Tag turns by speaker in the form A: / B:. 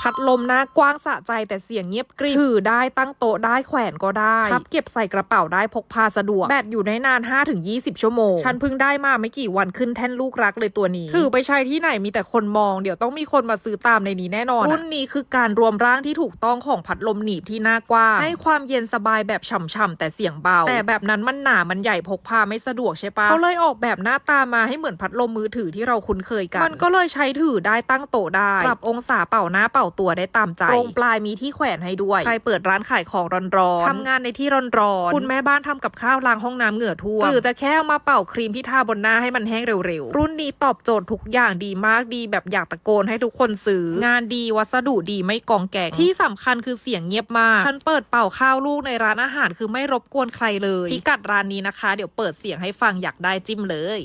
A: พัดลมหน้ากว้างสะใจแต่เสียงเงียบกริบถือได้ตั้งโต๊ะได้แขวนก็ได้พับเก็บใส่กระเป๋าได้พกพาสะดวก แบตอยู่ได้นาน 5-20 ชั่วโมง ฉันเพิ่งได้มาไม่กี่วันขึ้นแท่นลูกรักเลยตัวนี้ ถือไปใช้ที่ไหนมีแต่คนมอง เดี๋ยวต้องมีคนมาซื้อตามในนี้แน่นอนอะรุ่นนี้คือการรวมร่างที่ถูกต้องของพัดลมหนีบที่หน้ากว้าง ให้ความเย็นสบายแบบฉ่ำๆแต่เสียงเบา แต่แบบนั้นมันหนามันใหญ่พกพาไม่สะดวกใช่ปะเขาเลยออกแบบหน้าตามาให้เหมือนพัดลมมือถือที่เราคุ้นเคยกัน มันก็เลยใช้ถือได้ตั้งโต๊ะได้ปรับองศาเป่าหน้าเป่าตัวได้ตามใจตรงปลายมีที่แขวนให้ด้วย ใครเปิดร้านขายของร้อนๆทำงานในที่ร้อนๆคุณแม่บ้านทำกับข้าวล้างห้องน้ำเหงื่อท่วมหรือจะแค่เอามาเป่าครีมที่ทาบนหน้าให้มันแห้งเร็วๆ รุ่นนี้ตอบโจทย์ทุกอย่างดีมากดีแบบอยากตะโกนให้ทุกคนซื้อ งานดีวัสดุดีไม่กองแกงที่สำคัญคือเสียงเงียบมากฉันเปิดเป่าข้าวลูกในร้านอาหารคือไม่รบกวนใครเลยพิกัดร้านนี้นะคะ เดี๋ยวเปิดเสียงให้ฟังอยากได้จิ้มเลย